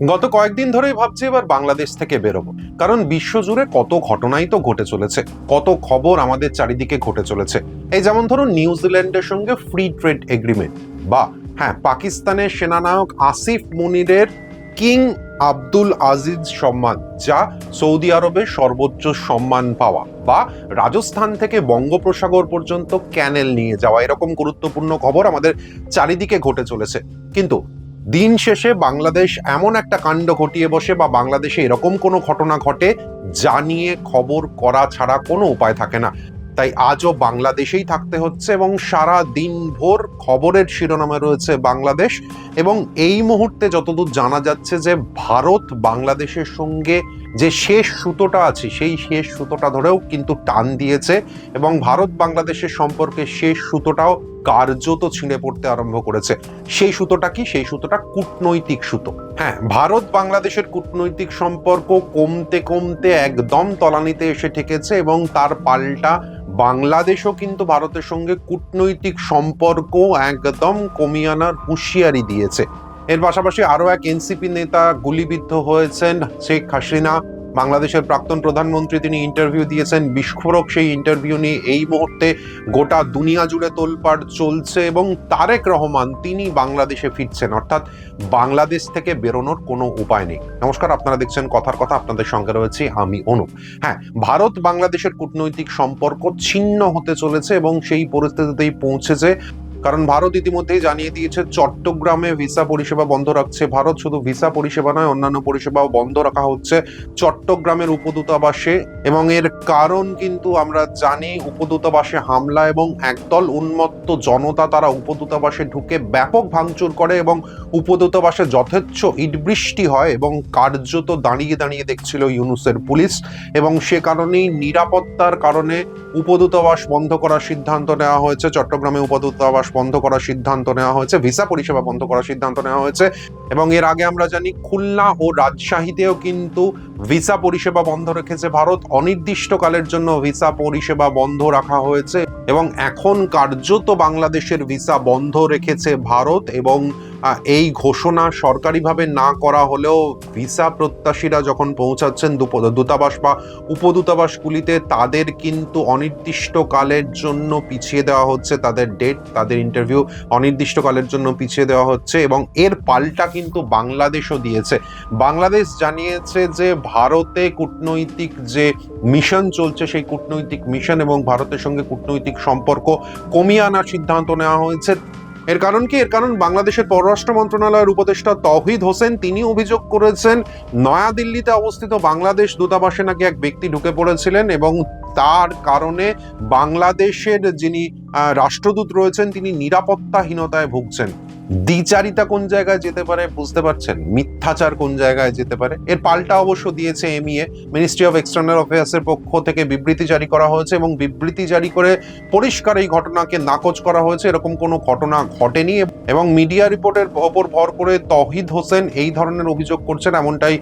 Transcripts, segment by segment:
গত কয়েকদিন ধরেই ভাবছি এবার বাংলাদেশ থেকে বেরোবো। কারণ বিশ্বজুড়ে কত ঘটনাই তো ঘটে চলেছে, কত খবর আমাদের চারিদিকে ঘটে চলেছে। এই যেমন ধরুন নিউজিল্যান্ডের সঙ্গে ফ্রি ট্রেড এগ্রিমেন্ট বা হ্যাঁ পাকিস্তানের সেনানায়ক আসিফ মুনিরের কিং আব্দুল আজিজ সম্মান, যা সৌদি আরবের সর্বোচ্চ সম্মান পাওয়া বা, রাজস্থান থেকে বঙ্গোপসাগর পর্যন্ত ক্যানেল নিয়ে যাওয়া, এরকম গুরুত্বপূর্ণ খবর আমাদের চারিদিকে ঘটে চলেছে। কিন্তু দিন শেষে বাংলাদেশ এমন একটা কাণ্ড ঘটিয়ে বসে বা বাংলাদেশে এরকম কোনো ঘটনা ঘটে, যা নিয়ে খবর করা ছাড়া কোনো উপায় থাকে না। তাই আজও বাংলাদেশেই থাকতে হচ্ছে এবং সারা দিন ভোর খবরের শিরোনামে রয়েছে বাংলাদেশ। এবং এই মুহূর্তে যতদূর জানা যাচ্ছে যে ভারত বাংলাদেশের সঙ্গে যে শেষ সুতোটা আছে, সেই শেষ সুতোটা ধরেও কিন্তু টান দিয়েছে। এবং ভারত বাংলাদেশের সম্পর্কে শেষ সুতোটাও কার্যত ছিঁড়ে পড়তে আরম্ভ করেছে। সেই সুতোটা কি? সেই সুতোটা কূটনৈতিক সুতো। হ্যাঁ ভারত বাংলাদেশের কূটনৈতিক সম্পর্ক কমতে কমতে একদম তলানিতে এসে ঠেকেছে এবং তার পাল্টা বাংলাদেশও কিন্তু ভারতের সঙ্গে কূটনৈতিক সম্পর্ক একদম কমিয়ে আনার হুঁশিয়ারি দিয়েছে। এর পাশাপাশি আরও এক এনসিপি নেতা গুলিবিদ্ধ হয়েছেন শেখ হাসিনা। বাংলাদেশের প্রাক্তন প্রধানমন্ত্রী তিনি ইন্টারভিউ দিয়েছেন। বিস্ফোরক সেই ইন্টারভিউ নিয়ে এই মুহূর্তে গোটা দুনিয়া জুড়ে তোলপাড় চলছে এবং তারেক রহমান তিনি বাংলাদেশে ফিরছেন। অর্থাৎ বাংলাদেশ থেকে বেরোনোর কোনো উপায় নেই। নমস্কার, আপনারা দেখছেন কথার কথা, আপনাদের সঙ্গে রয়েছে আমি অনুপ। হ্যাঁ ভারত বাংলাদেশের কূটনৈতিক সম্পর্ক ছিন্ন হতে চলেছে এবং সেই পরিস্থিতিতেই পৌঁছেছে কারণ ভারত ইতিমধ্যেই জানিয়ে দিয়েছে, চট্টগ্রামে ভিসা পরিষেবা বন্ধ রাখছে ভারত। শুধু ভিসা পরিষেবা নয়, অন্যান্য পরিষেবাও বন্ধ রাখা হচ্ছে চট্টগ্রামের উপদূতাবাসে। এবং এর কারণ কিন্তু আমরা জানি, উপদূতাবাসে হামলা এবং একদল উন্মত্ত জনতা তারা উপদূতাবাসে ঢুকে ব্যাপক ভাঙচুর করে এবং উপদূতাবাসে যথেচ্ছ ইটবৃষ্টি হয় এবং কার্যত দাঁড়িয়ে দাঁড়িয়ে দেখছিল ইউনুসের পুলিশ। এবং সে কারণেই নিরাপত্তার কারণে উপদূতাবাস বন্ধ করার সিদ্ধান্ত নেওয়া হয়েছে। চট্টগ্রামে উপদূতাবাস বন্ধ করার সিদ্ধান্ত নেওয়া হয়েছে, ভিসা পরিষেবা বন্ধ করার সিদ্ধান্ত নেওয়া হয়েছে, এবং এর আগে আমরা জানি খুলনা ও রাজশাহীতেও কিন্তু ভিসা পরিষেবা বন্ধ রেখেছে ভারত। অনির্দিষ্টকালের জন্য ভিসা পরিষেবা বন্ধ রাখা হয়েছে, এবং এখন কার্যত বাংলাদেশের ভিসা বন্ধ রেখেছে ভারত এবং এই ঘোষণা সরকারিভাবে না করা হলেও ভিসা প্রত্যাশীরা যখন পৌঁছাচ্ছেন দূতাবাস বা উপদূতাবাসগুলিতে তাদের কিন্তু অনির্দিষ্টকালের জন্য পিছিয়ে দেওয়া হচ্ছে তাদের ডেট তাদের ইন্টারভিউ অনির্দিষ্টকালের জন্য পিছিয়ে দেওয়া হচ্ছে এবং এর পাল্টা কিন্তু বাংলাদেশও দিয়েছে। বাংলাদেশ জানিয়েছে যে ভারতে কূটনৈতিক যে মিশন চলছে, সেই কূটনৈতিক মিশন এবং ভারতের সঙ্গে কূটনৈতিক সম্পর্ক কমিয়ে আনার সিদ্ধান্ত নেওয়া হয়েছে। এর কারণ কি? এর কারণ বাংলাদেশের পররাষ্ট্র মন্ত্রণালয়ের উপদেষ্টা তহিদ হোসেন, তিনি অভিযোগ করেছেন, নয়াদিল্লিতে অবস্থিত বাংলাদেশ দূতাবাসে নাকি এক ব্যক্তি ঢুকে পড়েছিলেন এবং তার কারণে বাংলাদেশের যিনি রাষ্ট্রদূত রয়েছেন, তিনি নিরাপত্তাহীনতায় ভুগছেন। দ্বিচারিতা কোন জায়গায় যেতে পারে বুঝতে পারছেন? মিথ্যাচার কোন জায়গায় যেতে পারে? এর পাল্টা অবশ্য দিয়েছে এমইএ মিনিস্ট্রি অফ এক্সটার্নাল অ্যাফেয়ার্সের পক্ষ থেকে বিবৃতি জারি করা হয়েছে এবং বিবৃতি জারি করে পরিষ্কার এই ঘটনাকে নাকচ করা হয়েছে। এরকম কোনো ঘটনা ঘটেনি এবং মিডিয়া রিপোর্টের ওপর ভর করে তহিদ হোসেন এই ধরনের অভিযোগ করছেন এমনটাই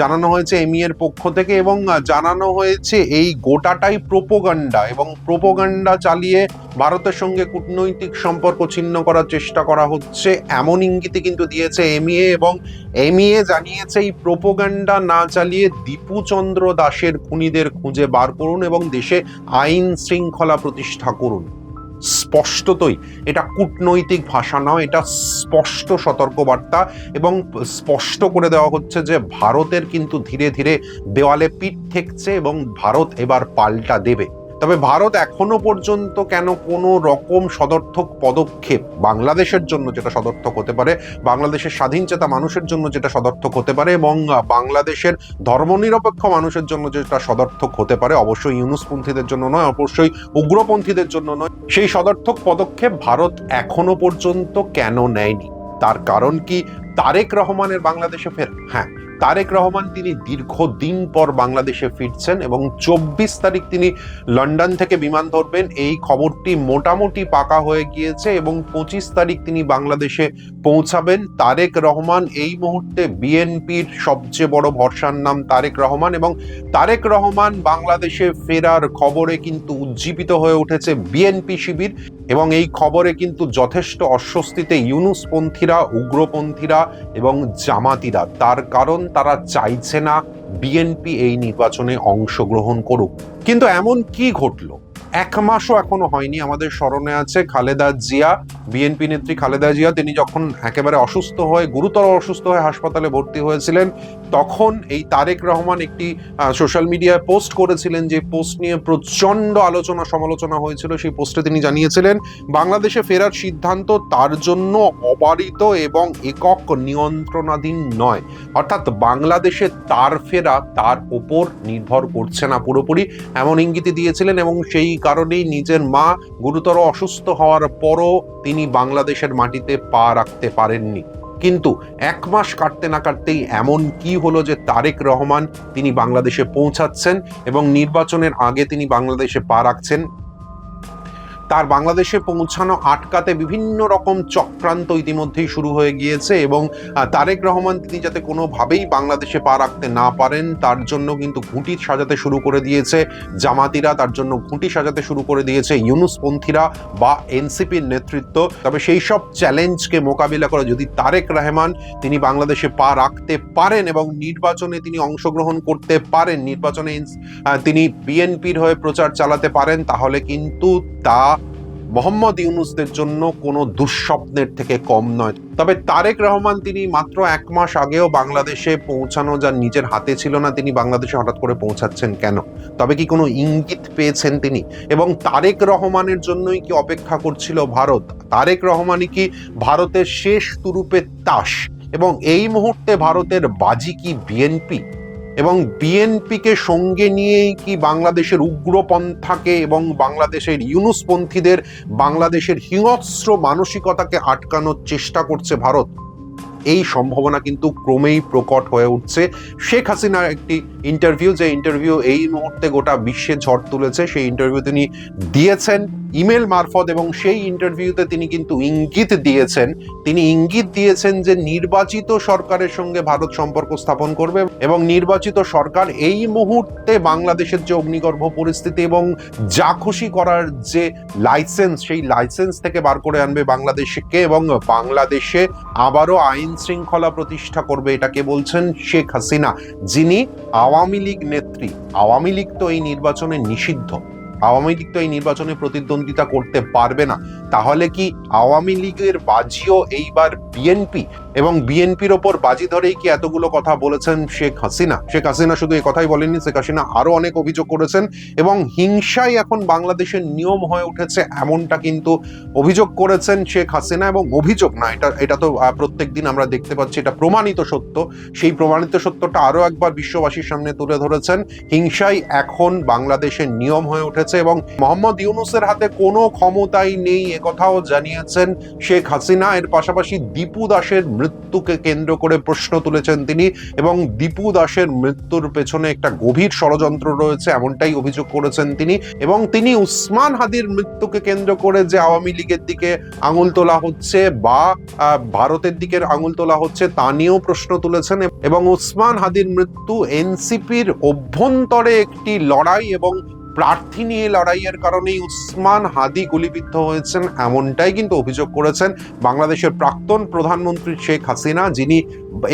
জানানো হয়েছে এমই এর পক্ষ থেকে এবং জানানো হয়েছে এই গোটাটাই প্রোপোগান্ডা এবং প্রোপোগান্ডা চালিয়ে ভারতের সঙ্গে কূটনৈতিক সম্পর্ক ছিন্ন করার চেষ্টা করা হচ্ছে। এমন ইঙ্গিতে কিন্তু দিয়েছে এমইএ এবং এমইএ জানিয়েছে, এই প্রোপোগান্ডা না চালিয়ে দীপুচন্দ্র দাসের খুনিদের খুঁজে বার করুন এবং দেশে আইন শৃঙ্খলা প্রতিষ্ঠা করুন। স্পষ্টতই, এটা কূটনৈতিক ভাষা নয় এটা স্পষ্ট সতর্কবার্তা এবং স্পষ্ট করে দেওয়া হচ্ছে যে ভারতের কিন্তু ধীরে ধীরে দেওয়ালে পিঠ ঠেকছে এবং ভারত এবার পাল্টা দেবে। তবে ভারত এখনও পর্যন্ত কেন কোনো রকম সদর্থক পদক্ষেপ বাংলাদেশের জন্য যেটা সদর্থক হতে পারে, বাংলাদেশের স্বাধীন চেতা মানুষের জন্য যেটা সদর্থক হতে পারে এবং বাংলাদেশের ধর্মনিরপেক্ষ মানুষের জন্য যেটা সদর্থক হতে পারে অবশ্যই ইউনুসপন্থীদের জন্য নয়, অবশ্যই উগ্রপন্থীদের জন্য নয়। সেই সদর্থক পদক্ষেপ ভারত এখনও পর্যন্ত কেন নেয়নি? তার কারণ কি? তারেক রহমানের বাংলাদেশে ফের হ্যাঁ তারেক রহমান তিনি দীর্ঘদিন পর বাংলাদেশে ফিরছেন এবং চব্বিশ তারিখ তিনি লন্ডন থেকে বিমান ধরবেন। এই খবরটি মোটামুটি পাকা হয়ে গিয়েছে এবং পঁচিশ তারিখ তিনি বাংলাদেশে পৌঁছাবেন। তারেক রহমান এই মুহূর্তে বিএনপির সবচেয়ে বড় ভরসার নাম তারেক রহমান এবং তারেক রহমান বাংলাদেশে ফেরার খবরে কিন্তু উজ্জীবিত হয়ে উঠেছে বিএনপি শিবির। এবং এই খবরে কিন্তু যথেষ্ট অস্বস্তিতে ইউনুসপন্থীরা, উগ্রপন্থীরা এবং জামাতিরা। তার কারণ তারা চাইছে না বিএনপি এই নির্বাচনে অংশগ্রহণ করুক। কিন্তু এমন কি ঘটলো? এক মাসও এখনও হয়নি। আমাদের স্মরণে আছে খালেদা জিয়া, বিএনপি নেত্রী খালেদা জিয়া। তিনি যখন একেবারে অসুস্থ হয়ে, গুরুতর অসুস্থ হয়ে হাসপাতালে ভর্তি হয়েছিলেন, তখন এই তারেক রহমান একটি সোশ্যাল মিডিয়ায় পোস্ট করেছিলেন যে পোস্ট নিয়ে প্রচণ্ড আলোচনা, সমালোচনা হয়েছিল। সেই পোস্টে তিনি জানিয়েছিলেন, বাংলাদেশে ফেরার সিদ্ধান্ত তার জন্য অবারিত এবং একক নিয়ন্ত্রণাধীন নয়। অর্থাৎ বাংলাদেশে তার ফেরা তার ওপর নির্ভর করছে না পুরোপুরি। এমন ইঙ্গিতই দিয়েছিলেন এবং সেই কারণেই নিজের মা গুরুতর অসুস্থ হওয়ার পরও তিনি বাংলাদেশের মাটিতে পা রাখতে পারেননি। কিন্তু এক মাস কাটতে না কাটতেই এমন কি হলো যে তারেক রহমান তিনি বাংলাদেশে পৌঁছাচ্ছেন এবং নির্বাচনের আগে তিনি বাংলাদেশে পা রাখছেন তার বাংলাদেশে পৌঁছানো আটকাতে বিভিন্ন রকম চক্রান্ত ইতিমধ্যেই শুরু হয়ে গিয়েছে এবং তারেক রহমান তিনি যাতে কোনোভাবেই বাংলাদেশে পা রাখতে না পারেন, তার জন্য কিন্তু ঘুঁটি সাজাতে শুরু করে দিয়েছে জামাতিরা, তার জন্য ঘুঁটি সাজাতে শুরু করে দিয়েছে ইউনুসপন্থীরা বা এনসিপির নেতৃত্ব। তবে সেই সব চ্যালেঞ্জকে মোকাবিলা করে যদি তারেক রহমান তিনি বাংলাদেশে পা রাখতে পারেন এবং নির্বাচনে তিনি অংশগ্রহণ করতে পারেন, নির্বাচনে তিনি বিএনপির হয়ে প্রচার চালাতে পারেন, তাহলে কিন্তু তা মোহাম্মদ ইউনুসদের জন্য কোনো দুঃস্বপ্নের থেকে কম নয়। তবে তারেক রহমান তিনি মাত্র এক মাস আগেও বাংলাদেশে পৌঁছানো যা নিজের হাতে ছিল না, তিনি বাংলাদেশে হঠাৎ করে পৌঁছাচ্ছেন কেন? তবে কি কোনো ইঙ্গিত পেয়েছেন তিনি? এবং তারেক রহমানের জন্যই কি অপেক্ষা করছিল ভারত? তারেক রহমানই কি ভারতের শেষ তুরুপের তাস? এবং এই মুহূর্তে ভারতের বাজি কি বিএনপি? এবং বিএনপিকে সঙ্গে নিয়েই কি বাংলাদেশের উগ্রপন্থাকে এবং বাংলাদেশের ইউনুসপন্থীদের বাংলাদেশের হিংস্র মানসিকতাকে আটকানোর চেষ্টা করছে ভারত? এই সম্ভাবনা কিন্তু ক্রমেই প্রকট হয়ে উঠছে। শেখ হাসিনার একটি ইন্টারভিউ যে ইন্টারভিউ এই মুহূর্তে গোটা বিশ্বে ঝড় তুলেছে, সেই ইন্টারভিউ তিনি দিয়েছেন ইমেল মারফত এবং সেই ইন্টারভিউতে তিনি কিন্তু ইঙ্গিত দিয়েছেন। তিনি ইঙ্গিত দিয়েছেন যে নির্বাচিত সরকারের সঙ্গে ভারত সম্পর্ক স্থাপন করবে এবং নির্বাচিত সরকার এই মুহূর্তে বাংলাদেশের যে অগ্নিগর্ভ পরিস্থিতি এবং যা খুশি করার যে লাইসেন্স সেই লাইসেন্স থেকে বার করে আনবে বাংলাদেশকে এবং বাংলাদেশে আবারও আইন শৃঙ্খলা প্রতিষ্ঠা করবে, এটাকে বলছেন শেখ হাসিনা, যিনি আওয়ামী লীগ নেত্রী। আওয়ামী লীগ তো এই নির্বাচনে নিষিদ্ধ। আওয়ামী লীগ তো এই নির্বাচনে প্রতিদ্বন্দ্বিতা করতে পারবে না। তাহলে কি আওয়ামী লীগের বাজিও এইবার বিএনপি? এবং বিএনপির ওপর বাজি ধরেই কি এতগুলো কথা বলেছেন শেখ হাসিনা? শেখ হাসিনা শুধু এই কথাই বলেননি, শেখ হাসিনা আরও অনেক অভিযোগ করেছেন এবং হিংসাই এখন বাংলাদেশের নিয়ম হয়ে উঠেছে এমনটা কিন্তু অভিযোগ করেছেন শেখ হাসিনা এবং অভিযোগ না, এটা এটা তো প্রত্যেক দিন আমরা দেখতে পাচ্ছি, এটা প্রমাণিত সত্য। সেই প্রমাণিত সত্যটা আরও একবার বিশ্ববাসীর সামনে তুলে ধরেছেন, হিংসাই এখন বাংলাদেশের নিয়ম হয়ে উঠেছে এবং মোহাম্মদ ইউনুসের হাতে কোনো ক্ষমতাই নেই একথাও জানিয়েছেন শেখ হাসিনা। এর পাশাপাশি দীপু দাসের মৃত্যুকে কেন্দ্র করে প্রশ্ন তুলেছেন তিনি এবং দীপু দাসের মৃত্যুর পেছনে একটা গভীর ষড়যন্ত্র রয়েছে, এমনটাই অভিযোগ করেছেন তিনি। এবং তিনি উসমান হাদির মৃত্যুকে কেন্দ্র করে যে আওয়ামী লীগের দিকে আঙুল তোলা হচ্ছে বা ভারতের দিকে আঙুল তোলা হচ্ছে তা নিয়েও প্রশ্ন তুলেছেন এবং উসমান হাদির মৃত্যু এনসিপির অভ্যন্তরে একটি লড়াই এবং প্রার্থী নিয়ে লড়াইয়ের কারণেই উসমান হাদি গুলিবিদ্ধ হয়েছেন, এমনটাই কিন্তু অভিযোগ করেছেন বাংলাদেশের প্রাক্তন প্রধানমন্ত্রী শেখ হাসিনা, যিনি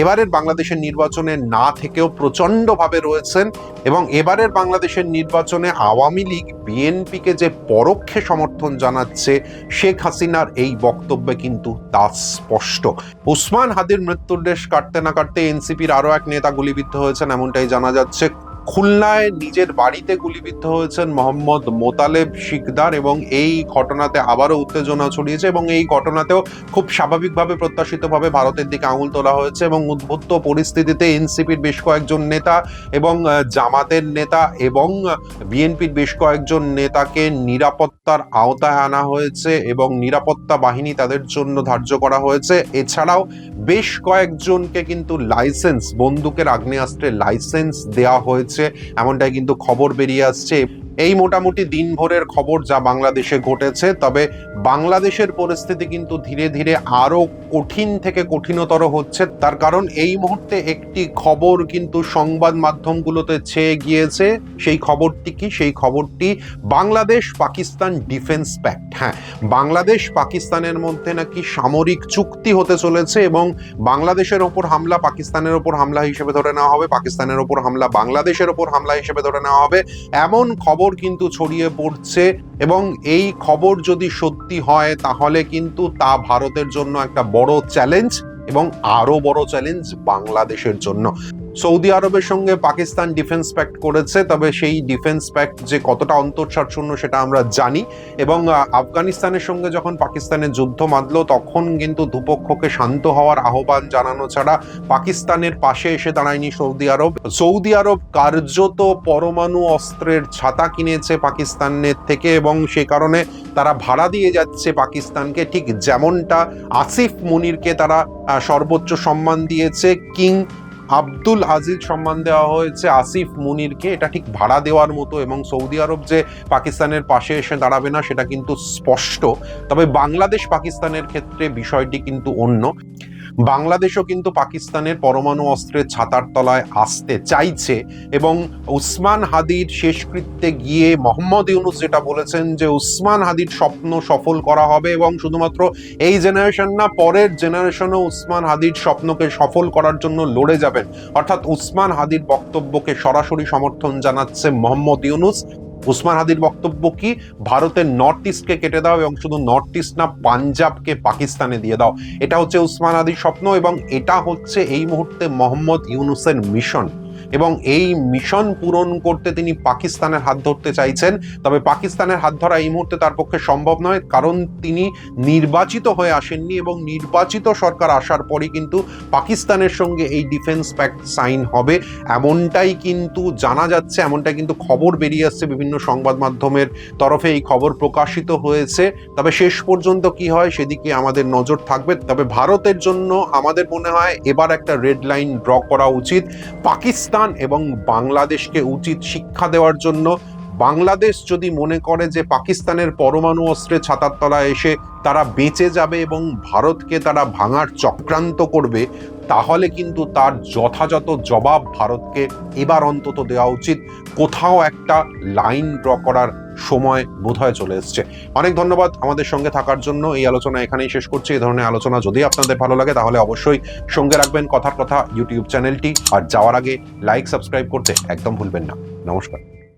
এবারের বাংলাদেশের নির্বাচনে না থেকেও প্রচণ্ডভাবে রয়েছেন এবং এবারের বাংলাদেশের নির্বাচনে আওয়ামী লীগ, বিএনপিকে যে পরোক্ষে সমর্থন জানাচ্ছে শেখ হাসিনার এই বক্তব্যে কিন্তু তা স্পষ্ট। উসমান হাদির মৃত্যুর দেশ কাটতে না কাটতে এনসিপির আরও এক নেতা গুলিবিদ্ধ হয়েছেন, এমনটাই জানা যাচ্ছে। খুলনায় নিজের বাড়িতে গুলিবিদ্ধ হয়েছেন মোহাম্মদ মোতালেব শিকদার এবং এই ঘটনাতে আবারও উত্তেজনা ছড়িয়েছে এবং এই ঘটনাতেও খুব স্বাভাবিকভাবে প্রত্যাশিতভাবে ভারতের দিকে আঙুল তোলা হয়েছে এবং উদ্ভুত পরিস্থিতিতে এনসিপির বেশ কয়েকজন নেতা এবং জামাতের নেতা এবং বিএনপির বেশ কয়েকজন নেতাকে নিরাপত্তার আওতায় আনা হয়েছে এবং নিরাপত্তা বাহিনী তাদের জন্য ধার্য করা হয়েছে। এছাড়াও বেশ কয়েকজনকে কিন্তু লাইসেন্স, বন্দুকের আগ্নেয়াস্ত্রের লাইসেন্স দেওয়া হয়েছে। এমনটাই কিন্তু খবর বেরিয়ে আসছে। এই মোটামুটি দিনভরের খবর যা বাংলাদেশে ঘটেছে, তবে বাংলাদেশের পরিস্থিতি কিন্তু ধীরে ধীরে আরও কঠিন থেকে কঠিনতর হচ্ছে। তার কারণ এই মুহূর্তে একটি খবর কিন্তু সংবাদ মাধ্যমগুলোতে ছেয়ে গিয়েছে। সেই খবরটি কি? সেই খবরটি বাংলাদেশ পাকিস্তান ডিফেন্স প্যাক্ট। হ্যাঁ বাংলাদেশ পাকিস্তানের মধ্যে নাকি সামরিক চুক্তি হতে চলেছে এবং বাংলাদেশের ওপর হামলা পাকিস্তানের ওপর হামলা হিসেবে ধরে নেওয়া হবে, পাকিস্তানের ওপর হামলা বাংলাদেশের ওপর হামলা হিসেবে ধরে নেওয়া হবে। এমন খবর কিন্তু ছড়িয়ে পড়ছে এবং এই খবর যদি সত্যি হয়, তাহলে কিন্তু তা ভারতের জন্য একটা বড় চ্যালেঞ্জ এবং আরও বড় চ্যালেঞ্জ বাংলাদেশের জন্য। সৌদি আরবের সঙ্গে পাকিস্তান ডিফেন্স প্যাক্ট করেছে, তবে সেই ডিফেন্স প্যাক্ট যে কতটা অন্তঃসার শূন্য সেটা আমরা জানি। এবং আফগানিস্তানের সঙ্গে যখন পাকিস্তানের যুদ্ধ বাঁধলো তখন কিন্তু দুপক্ষকে শান্ত হওয়ার আহ্বান জানানো ছাড়া পাকিস্তানের পাশে এসে দাঁড়ায়নি সৌদি আরব। সৌদি আরব কার্যত পরমাণু অস্ত্রের ছাতা কিনেছে পাকিস্তানের থেকে এবং সে কারণে তারা ভাড়া দিয়ে যাচ্ছে পাকিস্তানকে। ঠিক যেমনটা আসিফ মুনিরকে তারা সর্বোচ্চ সম্মান দিয়েছে। কিং আব্দুল আজিজ সম্মান দেওয়া হয়েছে আসিফ মুনিরকে। এটা ঠিক ভাড়া দেওয়ার মতো এবং সৌদি আরব যে পাকিস্তানের পাশে এসে দাঁড়াবে না, সেটা কিন্তু স্পষ্ট। তবে বাংলাদেশ পাকিস্তানের ক্ষেত্রে বিষয়টি কিন্তু অন্য। বাংলাদেশও কিন্তু পাকিস্তানের পরমাণু অস্ত্রের ছাতার তলায় আসতে চাইছে এবং উসমান হাদির শেষকৃত্যে গিয়ে মোহাম্মদ ইউনুস যেটা বলেছেন যে উসমান হাদির স্বপ্ন সফল করা হবে এবং শুধুমাত্র এই জেনারেশন না, পরের জেনারেশনও উসমান হাদির স্বপ্নকে সফল করার জন্য লড়ে যাবেন। অর্থাৎ উসমান হাদির বক্তব্যকে সরাসরি সমর্থন জানাচ্ছে মোহাম্মদ ইউনুস। উসমান হাদির বক্তব্য কি? ভারতের নর্থ ইস্টকে কেটে দাও এবং শুধু নর্থ ইস্ট না, পাঞ্জাবকে পাকিস্তানে দিয়ে দাও। এটা হচ্ছে উসমান হাদির স্বপ্ন এবং এটা হচ্ছে এই মুহূর্তে মোহাম্মদ ইউনুসের মিশন এবং এই মিশন পূরণ করতে তিনি পাকিস্তানের হাত ধরতে চাইছেন। তবে পাকিস্তানের হাত ধরা এই মুহূর্তে তার পক্ষে সম্ভব নয়, কারণ তিনি নির্বাচিত হয়ে আসেননি এবং নির্বাচিত সরকার আসার পরই কিন্তু পাকিস্তানের সঙ্গে এই ডিফেন্স প্যাক্ট সাইন হবে। এমনটাই কিন্তু জানা যাচ্ছে, এমনটাই কিন্তু খবর বেরিয়ে আসছে বিভিন্ন সংবাদ মাধ্যমের তরফে। এই খবর প্রকাশিত হয়েছে। তবে শেষ পর্যন্ত কি হয় সেদিকে আমাদের নজর থাকবে। তবে ভারতের জন্য আমাদের মনে হয় এবার একটা রেড লাইন ড্র করা উচিত। পাকিস্তান এবং বাংলাদেশকে উচিত শিক্ষা দেওয়ার জন্য। বাংলাদেশ যদি মনে করে যে পাকিস্তানের পরমাণু অস্ত্রে ছাতার তলায় এসে তারা বেঁচে যাবে এবং ভারতকে তারা ভাঙার চক্রান্ত করবে তাহলে কিন্তু তার যথাযথ জবাব ভারতকে এবার অন্তত দেওয়া উচিত। কোথাও একটা লাইন ড্র করার সময় বোধহয় চলে এসছে। অনেক ধন্যবাদ আমাদের সঙ্গে থাকার জন্য। এই আলোচনা এখানেই শেষ করছি। এই ধরনের আলোচনা যদি আপনাদের ভালো লাগে, তাহলে অবশ্যই সঙ্গে রাখবেন কথার কথা, ইউটিউব চ্যানেলটি। আর যাওয়ার আগে লাইক সাবস্ক্রাইব করতে একদম ভুলবেন না। নমস্কার।